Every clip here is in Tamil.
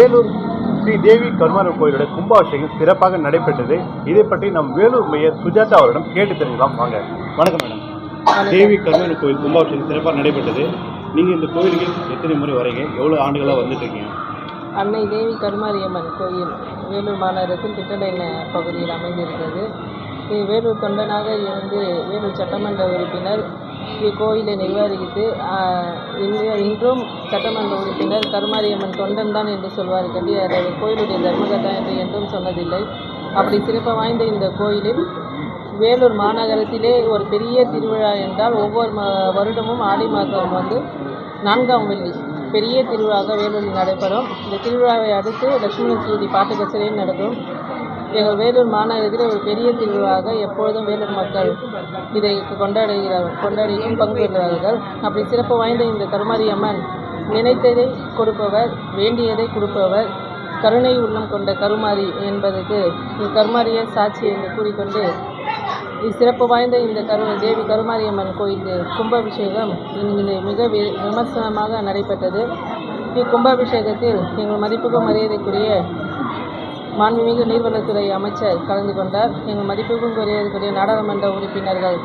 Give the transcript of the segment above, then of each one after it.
வேலூர் ஸ்ரீ தேவி கருமாரி கோயிலோட கும்பாபிஷேகம் சிறப்பாக நடைபெற்றது. இதை பற்றி நம் வேலூர் மேயர் சுஜாதா அவரிடம் கேட்டு தெரிஞ்சுக்கலாம். வாங்க. வணக்கம் மேடம். தேவி கருமாரி கோயில் கும்பாபிஷேகம் சிறப்பாக நடைபெற்றது. நீங்கள் இந்த கோயிலுக்கு எத்தனை முறை வரீங்க? எவ்வளோ ஆண்டுகளாக வந்துட்டு இருக்கீங்க அன்னை தேவி கருமாரியம்மன் கோயில் வேலூர் மாநகரத்தில் திட்டடைன பகுதியில் அமைந்திருக்கிறது. வேலூர் தொண்டனாக இருந்து வேலூர் சட்டமன்ற உறுப்பினர் இக்கோயிலை நிர்வகித்து இன்றும் சட்டமன்ற உறுப்பினர் கருமாரியம்மன் தொண்டன் தான் என்று சொல்வார். கண்டி அதை கோயிலுடைய தர்மகதா என்று என்றும் சொன்னதில்லை. அப்படி சிறப்பு வாய்ந்த இந்த கோயிலில் வேலூர் மாநகரத்திலே ஒரு பெரிய திருவிழா என்றால் ஒவ்வொரு வருடமும் ஆடி மாதம் வந்து நான்காம் வெள்ளி பெரிய திருவிழாவாக வேலூரில் நடைபெறும். இந்த திருவிழாவை அடுத்து லட்சுமண சூதி பாட்டு கச்சேரியும் நடக்கும். எங்கள் வேலூர் மாநகரத்தில் ஒரு பெரிய திருவிழாவாக எப்பொழுதும் வேலூர் மக்கள் இதை கொண்டாடுகிறார்கள் கொண்டாடியும் பங்கு பெறுகிறார்கள். அப்படி சிறப்பு வாய்ந்த இந்த கருமாரியம்மன் நினைத்ததை கொடுப்பவர் வேண்டியதை கொடுப்பவர் கருணை உள்ளம் கொண்ட கருமாரி என்பதற்கு கருமாரிய சாட்சி என்று கூறிக்கொண்டு சிறப்பு வாய்ந்த இந்த கரு தேவி கருமாரியம்மன் கோயில் கும்பாபிஷேகம் இங்கு மிக விமர்சனமாக நடைபெற்றது. இக்கும்பாபிஷேகத்தில் எங்கள் மதிப்புக்கும் மரியாதைக்குரிய மாண்புமிகு நீர்வளத்துறை அமைச்சர் கலந்து கொண்டார். எங்கள் மதிப்புக்கும் மரியாதைக்குரிய நாடாளுமன்ற உறுப்பினர்கள்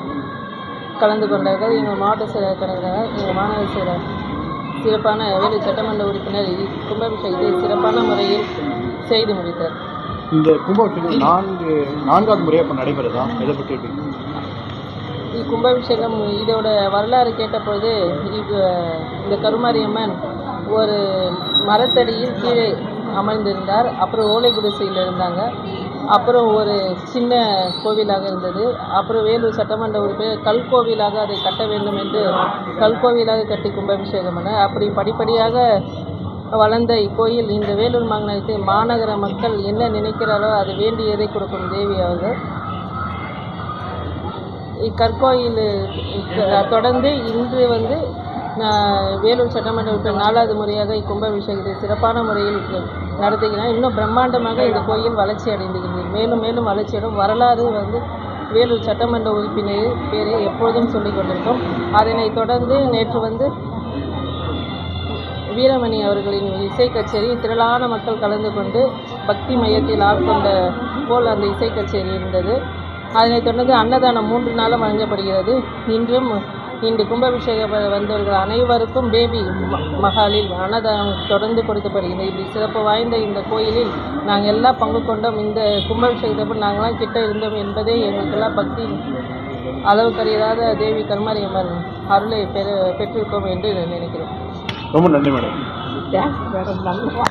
கலந்து கொண்டார்கள். எங்கள் மாவட்ட செயலர் கலந்தார் எங்கள் மாநகர செயலர் சிறப்பான வேலூர் சட்டமன்ற உறுப்பினர் கும்பாபிஷேகத்தை சிறப்பான முறையில் செய்து முடித்தார். இந்த கும்பாபிஷேகம் நான்கு நான்காவது முறையாக இப்போ நடைபெறுதா? எதை பற்றி கும்பாபிஷேகம் இதோட வரலாறு கேட்டபொழுது இது இந்த கருமாரியம்மன் ஒரு மரத்தடியில் கீழே அமர்ந்திருந்தார் அப்புறம் ஓலை குடிசையில் இருந்தாங்க. அப்புறம் ஒரு சின்ன கோவிலாக இருந்தது. அப்புறம் வேலூர் சட்டமன்ற உறுப்பினர் கல் கோவிலாக அதை கட்ட வேண்டும் என்று கல் கோவிலாக கட்டி கும்பாபிஷேகம் பண்ண அப்படி படிப்படியாக வளர்ந்த இக்கோயில் இந்த வேலூர் மாநகரத்தில் மாநகர மக்கள் என்ன நினைக்கிறாரோ அது வேண்டியதை கொடுக்கும் தேவி அவர்கள். இக்கற்கோயில் தொடர்ந்து இன்று வந்து வேலூர் சட்டமன்ற உறுப்பினர் நாலாவது முறையாக இக்கும்பாபிஷேகத்தை சிறப்பான முறையில் இங்கு நடத்துகிறேன் இன்னும் பிரம்மாண்டமாக இந்த கோயில் வளர்ச்சி அடைந்துகிறது மேலும் மேலும் வளர்ச்சியடும் வரலாறு வந்து வேலூர் சட்டமன்ற உறுப்பினர் பேரை எப்பொழுதும் சொல்லிக் கொண்டிருக்கோம். அதனைத் தொடர்ந்து நேற்று வந்து வீரமணி அவர்களின் இசை கச்சேரி திரளான மக்கள் கலந்து கொண்டு பக்தி மையத்தில் ஆட்கொண்ட போல் அந்த இசை கச்சேரி இருந்தது. அதனைத் தொடர்ந்து அன்னதானம் மூன்று நாளும் வழங்கப்படுகிறது. இன்றும் இன்று கும்பாபிஷேக வ- வந்தவர்கள் அனைவருக்கும் பேபி ம- மஹாலில் அன்னதானம் தொடர்ந்து கொடுக்கப்படுகிறது. இப்படி சிறப்பு வாய்ந்த இந்த கோயிலில் நாங்கள் எல்லாம் பங்கு கொண்டோம். இந்த கும்பாபிஷேகத்தப்போ நாங்களாம் கிட்ட இருந்தோம் என்பதே எங்களுக்கெல்லாம் பக்தி அளவுக்கறியாத தேவி கருமாரியம்மன் அருளை பெற பெற்றிருக்கோம் என்று நினைக்கிறோம் ரொம்ப நன்றி மேடம். தேங்க்ஸ் மேடம் நல்லா